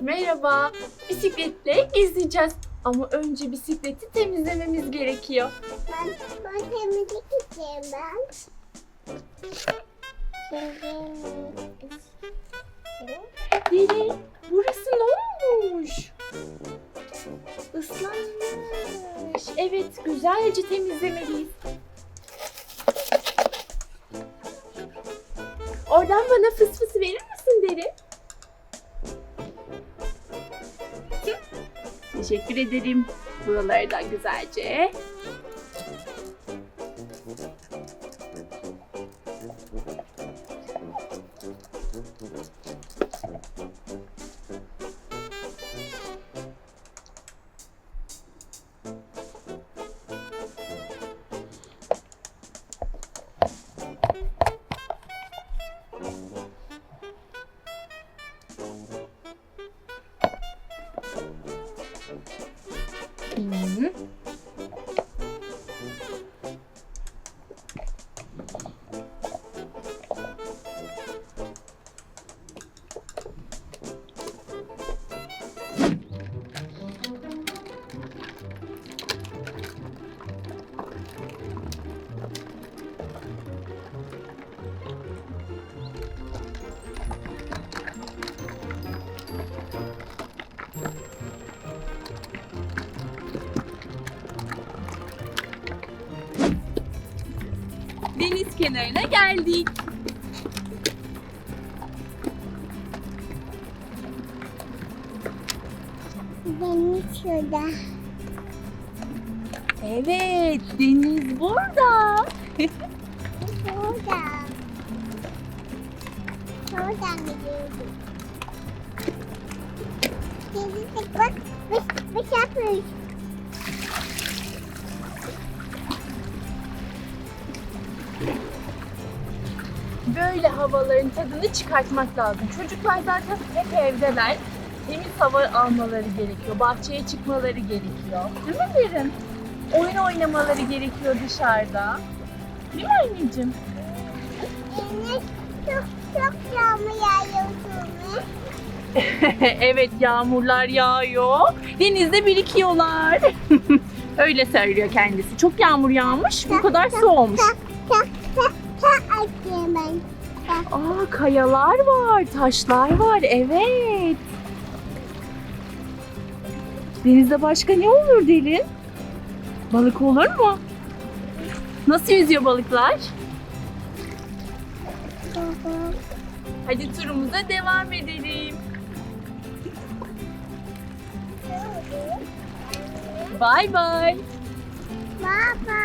Merhaba. Bisikletle gezeceğiz. Ama önce bisikleti temizlememiz gerekiyor. Ben, ben temizlik istiyorum ben. Deli, burası ne olmuş? Islanmış. Evet, güzelce temizlemeliyiz. Oradan bana fıs fıs verir misin Deri? Teşekkür ederim. Buraları da güzelce. うん。Deniz kenarına geldik. Benim şurada. Evet, deniz burada. Şurada. Şuradan gidiyoruz. Şimdi bak, bir şey yapıyoruz. Böyle havaların tadını çıkartmak lazım. Çocuklar zaten hep evdeler. Temiz hava almaları gerekiyor. Bahçeye çıkmaları gerekiyor. Değil mi Derin? Oyun oynamaları gerekiyor dışarıda. Değil mi anneciğim? Deniz çok çok yağmur yağıyorsunuz. evet yağmurlar yağıyor. Denizde birikiyorlar. Öyle söylüyor kendisi. Çok yağmur yağmış. Bu kadar su olmuş. Ben. Tak. Aa kayalar var, taşlar var. Evet. Denizde başka ne olur derin? Balık olur mu? Nasıl yüzüyor balıklar? Hadi turumuza devam edelim. Bye bye. Baba,